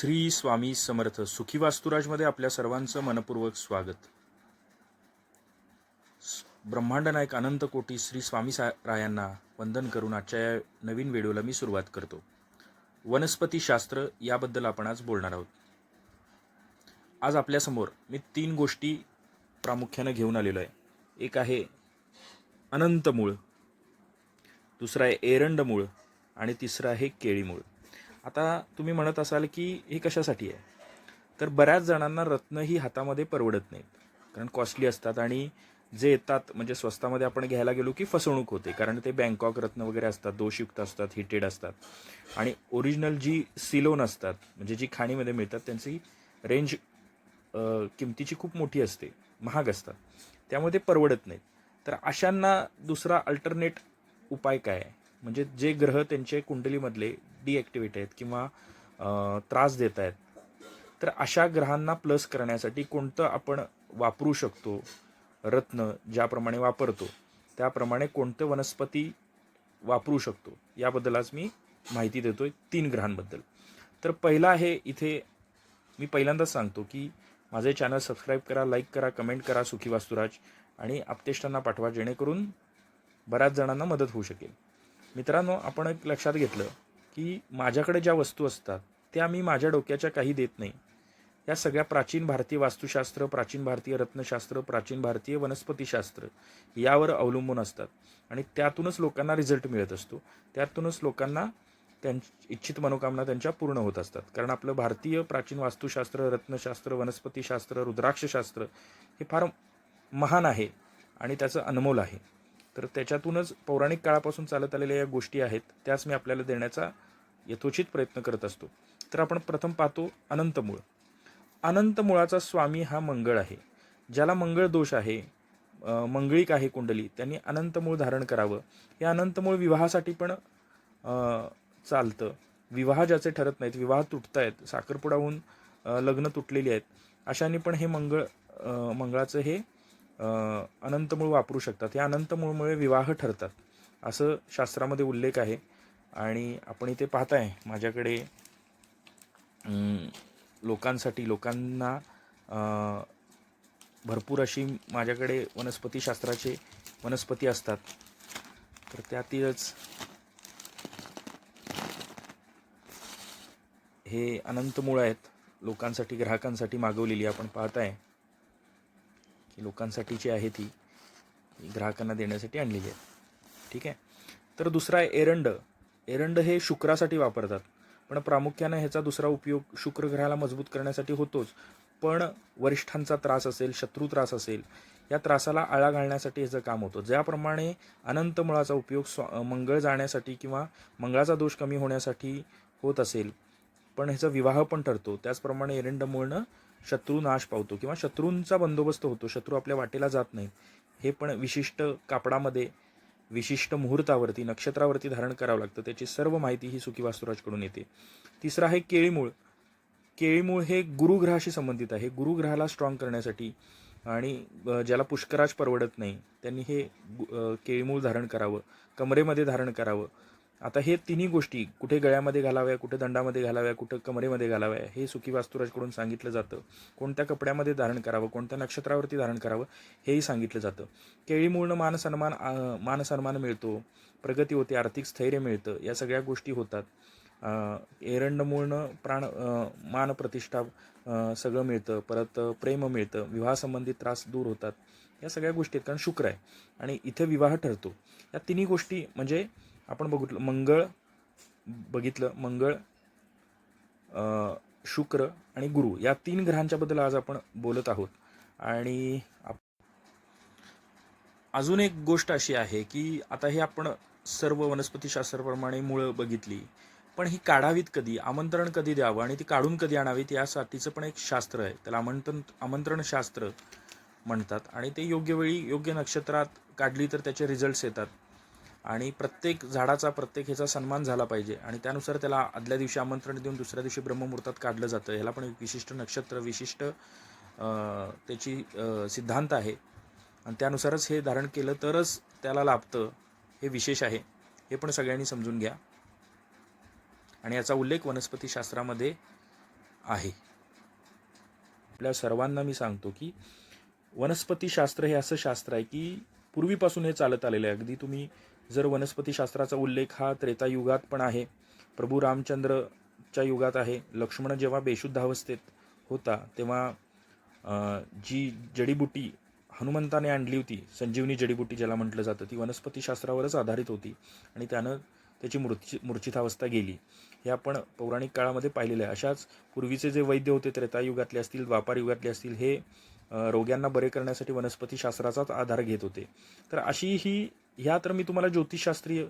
श्री स्वामी समर्थ सुखी वास्तुराजमध्ये आपल्या सर्वांचं मनपूर्वक स्वागत. ब्रह्मांड नायक अनंत कोटी श्री स्वामी सा रायांना वंदन करून आजच्या या नवीन व्हिडिओला मी सुरुवात करतो. वनस्पतीशास्त्र याबद्दल आपण आज बोलणार आहोत. आज आपल्यासमोर मी तीन गोष्टी प्रामुख्यानं घेऊन आलेलो आहे. एक आहे अनंत मूळ दुसरं आहे एरंड मूळ आणि तिसरं आहे केळी मूळ. आता तुम्ही म्हणत असाल की हे कशासाठी आहे? तर बऱ्याच जणांना रत्न ही हातामध्ये परवडत नाहीत. कारण कॉस्टली असतात आणि जे येतात म्हणजे स्वस्तामध्ये आपण घ्यायला गेलो की फसवणूक होते. कारण ते बँकॉक रत्न वगैरे असतात दोषयुक्त असतात हिटेड असतात. आणि ओरिजिनल जी सिलोन असतात म्हणजे जी खाणीमध्ये मिळतात त्यांची रेंज किमतीची खूप मोठी असते. महाग असतात. त्यामुळे ते परवडत नाहीत. तर अशांना दुसरा अल्टरनेट उपाय काय आहे? म्हणजे जे ग्रह त्यांचे कुंडलीमधले डिॲक्टिवेट आहेत किंवा त्रास देत आहेत तर अशा ग्रहांना प्लस करण्यासाठी कोणतं आपण वापरू शकतो? रत्न ज्याप्रमाणे वापरतो त्याप्रमाणे कोणतं वनस्पती वापरू शकतो? याबद्दल आज मी माहिती देतो आहे तीन ग्रहांबद्दल. तर पहिला आहे इथे मी पहिल्यांदाच सांगतो की माझे चॅनल सबस्क्राईब करा लाईक करा कमेंट करा सुखी वास्तुराज आणि आपतेष्टांना पाठवा जेणेकरून बऱ्याच जणांना मदत होऊ शकेल. मित्रांनो आपण एक लक्षात घेतलं की माझ्याकडे ज्या वस्तू असतात त्या मी माझ्या डोक्याच्या काही देत नाही. या सगळ्या प्राचीन भारतीय वास्तुशास्त्र प्राचीन भारतीय रत्नशास्त्र प्राचीन भारतीय वनस्पतीशास्त्र यावर अवलंबून असतात. आणि त्यातूनच लोकांना रिझल्ट मिळत असतो. त्यातूनच लोकांना त्यां इच्छित मनोकामना त्यांच्या पूर्ण होत असतात. कारण आपलं भारतीय प्राचीन वास्तुशास्त्र रत्नशास्त्र वनस्पतीशास्त्र रुद्राक्षशास्त्र हे फार महान आहे आणि त्याचं अनमोल आहे. तर त्याच्यातूनच पौराणिक काळापासून चालत आलेल्या या गोष्टी आहेत त्याच मी आपल्याला देण्याचा यथोचित प्रयत्न करत असतो. तर आपण प्रथम पाहतो अनंतमूळ. अनंत मुळाचा स्वामी हा मंगळ आहे. ज्याला मंगळ दोष आहे मंगळीक मंगळिक आहे कुंडली त्यांनी अनंतमूळ धारण करावं. हे अनंतमूळ विवाहासाठी पण चालतं. विवाह ज्याचे ठरत नाहीत विवाह तुटत आहेत साखरपुडाहून लग्न तुटलेली आहेत. अशाने पण हे मंगळ मंगळाचं हे अनंतमूळ अनंत मूळ वापरू शकतात. या अनंत मूळमुळे विवाह ठरतात. असं शास्त्रामध्ये उल्लेख आहे. आणि आपण इथे पाहताय माझ्याकडे लोकांसाठी लोकांना भरपूर अशी माझ्याकडे वनस्पतीशास्त्राचे वनस्पती असतात. तर त्यातीलच हे अनंत मूळ आहेत लोकांसाठी ग्राहकांसाठी मागवलेली आपण पाहताय. लोकांसाठी लोकांसाठीची आहे ती ग्राहकांना देण्यासाठी आणलेली आहे. ठीक आहे? तर दुसरा आहे एरंड. एरंड हे शुक्रासाठी वापरतात. पण प्रामुख्यानं ह्याचा दुसरा उपयोग शुक्र ग्रहाला मजबूत करण्यासाठी होतोच. पण वरिष्ठांचा त्रास असेल शत्रू त्रास असेल या त्रासाला आळा घालण्यासाठी ह्याचं काम होतं. ज्याप्रमाणे अनंत मुळाचा उपयोग स्व मंगळ जाण्यासाठी किंवा मंगळाचा दोष कमी होण्यासाठी होत असेल पण ह्याचा विवाह पण ठरतो. त्याचप्रमाणे एरंड शत्रू नाश पावतो किंवा शत्रूंचा बंदोबस्त होतो. शत्रू आपल्या वाटेला जात नाही हे पण विशिष्ट कापडामध्ये विशिष्ट मुहूर्तावरती नक्षत्रावरती धारण करावं लागतं. त्याची सर्व माहिती ही सुखी वास्तुराजकडून येते. तिसरं आहे केळीमूळ. केळीमूळ हे गुरुग्रहाशी संबंधित आहे. गुरुग्रहाला स्ट्रॉंग करण्यासाठी आणि ज्याला पुष्कराज परवडत नाही त्यांनी हे गु- केळीमूळ धारण करावं. कमरेमध्ये धारण करावं. आता हे तिन्ही गोष्टी कुठे गळ्यामध्ये घालाव्या कुठे दंडामध्ये घालाव्या कुठं कमरेमध्ये घालाव्या हे सुखी वास्तुराजकडून सांगितलं जातं. कोणत्या कपड्यामध्ये धारण करावं कोणत्या नक्षत्रावरती धारण करावं हेही सांगितलं जातं. केळीमुळं मानसन्मान मानसन्मान मिळतो प्रगती होते आर्थिक स्थैर्य मिळतं या सगळ्या गोष्टी होतात. अ, एरंडमूळनं प्राण मानप्रतिष्ठा मान प्रतिष्ठा सगळं मिळतं परत प्रेम मिळतं विवाहासंबंधित त्रास दूर होतात. या सगळ्या गोष्टी आहेत कारण शुक्र आहे. आणि इथे विवाह ठरतो. या तिन्ही गोष्टी म्हणजे आपण बघितलं मंगळ बघितलं मंगळ शुक्र आणि गुरु या तीन ग्रहांच्याबद्दल आज आपण बोलत आहोत. आणि अजून एक गोष्ट अशी आहे की आता हे आपण सर्व वनस्पतीशास्त्राप्रमाणे मुळं बघितली पण ही काढावीत कधी आमंत्रण कधी द्यावं आणि ती काढून कधी आणावीत यासाठीचं पण एक शास्त्र आहे. त्याला आमंत्रण आमंत्रण शास्त्र म्हणतात आणि ते योग्य वेळी योग्य नक्षत्रात काढली तर त्याचे रिझल्ट्स येतात. आणि प्रत्येक झाडाचा प्रत्येक ह्याचा सन्मान झाला पाहिजे. आणि त्यानुसार त्याला आदल्या दिवशी आमंत्रण देऊन दुसऱ्या दिवशी ब्रह्ममुहूर्तात काढलं जातं. ह्याला पण एक विशिष्ट नक्षत्र विशिष्ट त्याची सिद्धांत आहे. आणि त्यानुसारच हे धारण केलं तरच त्याला लाभतं. हे विशेष आहे. हे पण सगळ्यांनी समजून घ्या. आणि याचा उल्लेख वनस्पतीशास्त्रामध्ये आहे. आपल्या सर्वांना मी सांगतो की वनस्पतीशास्त्र हे असं शास्त्र आहे की पूर्वीपासून हे चालत आलेलं आहे. अगदी तुम्ही जर वनस्पतीशास्त्राचा उल्लेख हा त्रेतायुगात पण आहे प्रभू रामचंद्रच्या युगात आहे लक्ष्मण जेव्हा बेशुद्धावस्थेत होता तेव्हा जी जडीबुटी हनुमंताने आणली होती संजीवनी जडीबुटी ज्याला म्हटलं जातं ती वनस्पतीशास्त्रावरच आधारित होती आणि त्यानं त्याची मूर्ची मूर्छितावस्था गेली. हे आपण पौराणिक काळामध्ये पाहिलेलं आहे. अशाच पूर्वीचे जे वैद्य होते त्रेतायुगातले असतील द्वापार युगातले असतील हे रोग्यांना बरे करण्यासाठी वनस्पतीशास्त्राचाच आधार घेत होते. तर अशी ही ह्या तर मी तुम्हाला ज्योतिषशास्त्रीय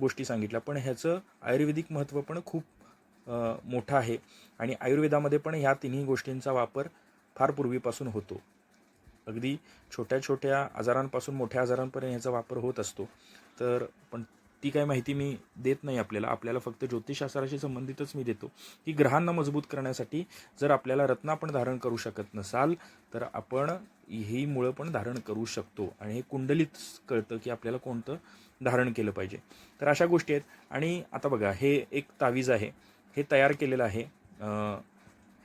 गोष्टी सांगितल्या. पण ह्याचं आयुर्वेदिक महत्त्व पण खूप मोठं आहे. आणि आयुर्वेदामध्ये पण ह्या तिन्ही गोष्टींचा वापर फार पूर्वीपासून होतो. अगदी छोट्या छोट्या आजारांपासून मोठ्या आजारांपर्यंत ह्याचा वापर होत असतो. तर पण ती काही माहिती मी देत नाही आपल्याला. आपल्याला फक्त ज्योतिषशास्त्राशी संबंधितच मी देतो. की ग्रहांना मजबूत करण्यासाठी जर आपल्याला रत्न आपण धारण करू शकत नसाल तर आपण ही मुळं पण धारण करू शकतो. आणि हे कुंडलीत कळतं की आपल्याला कोणतं धारण केलं पाहिजे. तर अशा गोष्टी आहेत. आणि आता बघा हे एक तावीज आहे. हे तयार केलेलं आहे.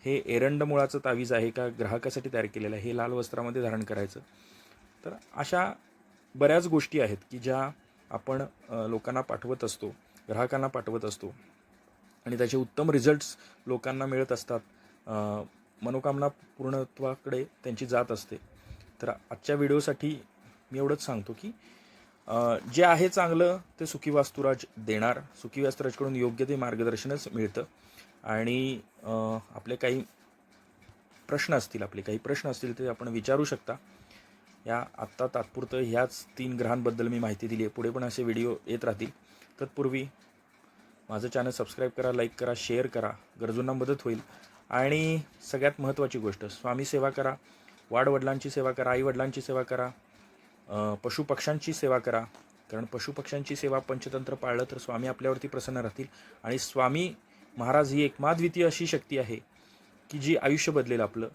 हे एरंड मुळाचं तावीज आहे का? ग्राहकासाठी तयार केलेलं आहे. हे लाल वस्त्रामध्ये धारण करायचं. तर अशा बऱ्याच गोष्टी आहेत की ज्या आपण लोकांना पाठवत असतो ग्राहकांना पाठवत असतो. आणि त्याचे उत्तम रिझल्ट्स लोकांना मिळत असतात. मनोकामना पूर्णत्वाकडे त्यांची जात असते. तर आजच्या व्हिडिओसाठी मी एवढंच सांगतो की जे आहे चांगलं ते सुखी वास्तुराज देणार. सुखी वास्तुराजकडून योग्य ते मार्गदर्शनच मिळतं. आणि आपले काही प्रश्न असतील आपले काही प्रश्न असतील ते आपण विचारू शकता. या आत्ता तात्पुरतं ह्याच तीन ग्रहांबद्दल मी माहिती दिली आहे. पुढे पण असे व्हिडिओ येत राहतील. तत्पूर्वी माझं चॅनल सबस्क्राईब करा लाईक करा शेअर करा. गरजूंना मदत होईल. आणि सगळ्यात महत्त्वाची गोष्ट स्वामी सेवा करा वाडवडिलांची सेवा करा आईवडिलांची सेवा करा पशुपक्ष्यांची सेवा करा. कारण पशुपक्ष्यांची सेवा पंचतंत्र पाळलं तर स्वामी आपल्यावरती प्रसन्न राहतील. आणि स्वामी महाराज ही एकमाद्वितीय अशी शक्ती आहे की जी आयुष्य बदलेल आपलं.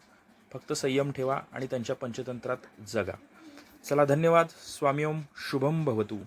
फक्त संयम ठेवा आणि त्यांच्या पंचतंत्रात जगा. चला धन्यवाद. स्वामी ओम. शुभम भवतू.